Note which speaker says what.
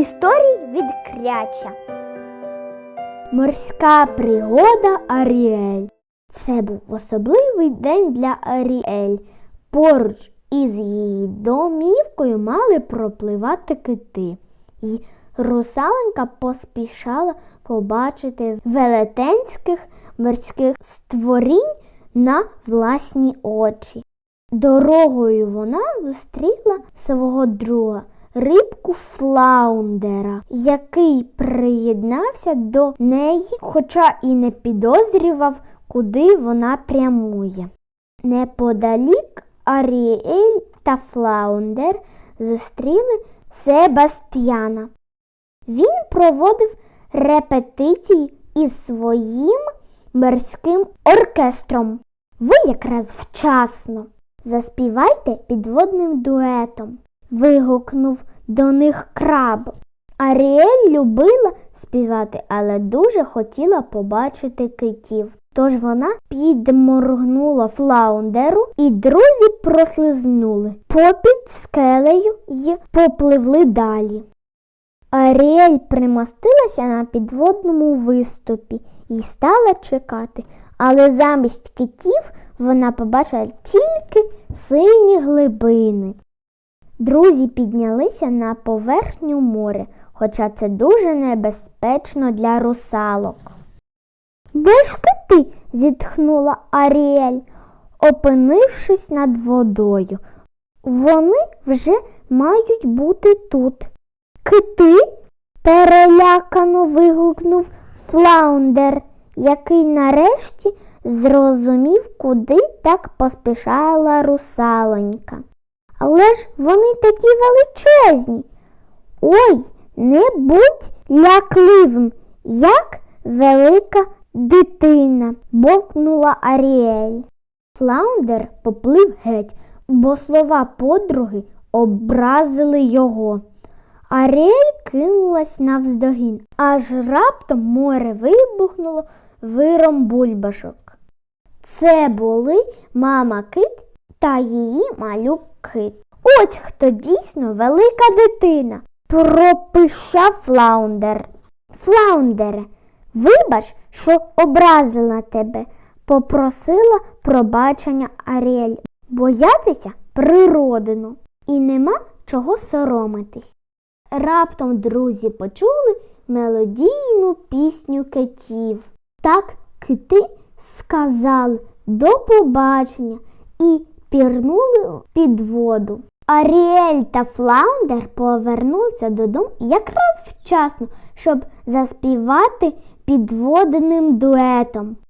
Speaker 1: Історії від Кряча. Морська пригода Аріель. Це був особливий день для Аріель. Поруч із її домівкою мали пропливати кити. І русаленька поспішала побачити велетенських морських створінь на власні очі. Дорогою вона зустріла свого друга рибку Флаундера, який приєднався до неї, хоча і не підозрював, куди вона прямує. Неподалік Аріель та Флаундер зустріли Себастьяна. Він проводив репетиції із своїм морським оркестром. Ви якраз вчасно. Заспівайте підводним дуетом. Вигукнув до них краб. Аріель любила співати, але дуже хотіла побачити китів. Тож вона підморгнула флаундеру, і друзі прослизнули попід скелею й попливли далі. Аріель примостилася на підводному виступі і стала чекати, але замість китів вона побачила тільки сині глибини. Друзі піднялися на поверхню моря, хоча це дуже небезпечно для русалок. Де ж кити? зітхнула Аріель, опинившись над водою. Вони вже мають бути тут. Кити? перелякано вигукнув Флаундер, який нарешті зрозумів, куди так поспішала русалонька. Але ж вони такі величезні. Ой, не будь лякливим, як велика дитина, бовкнула Аріель. Флаундер поплив геть, бо слова подруги образили його. Аріель кинулась навздогін, аж раптом море вибухнуло виром бульбашок. Це були мама кит та її малюк кит. Ось хто дійсно велика дитина, пропищав Флаундер. Флаундере, вибач, що образила тебе, попросила пробачення Аріель. Боятися природину і нема чого соромитись. Раптом друзі почули мелодійну пісню китів. Так кити сказали до побачення і пірнули під воду. Аріель та Флаундер повернулися додому якраз вчасно, щоб заспівати підводним дуетом.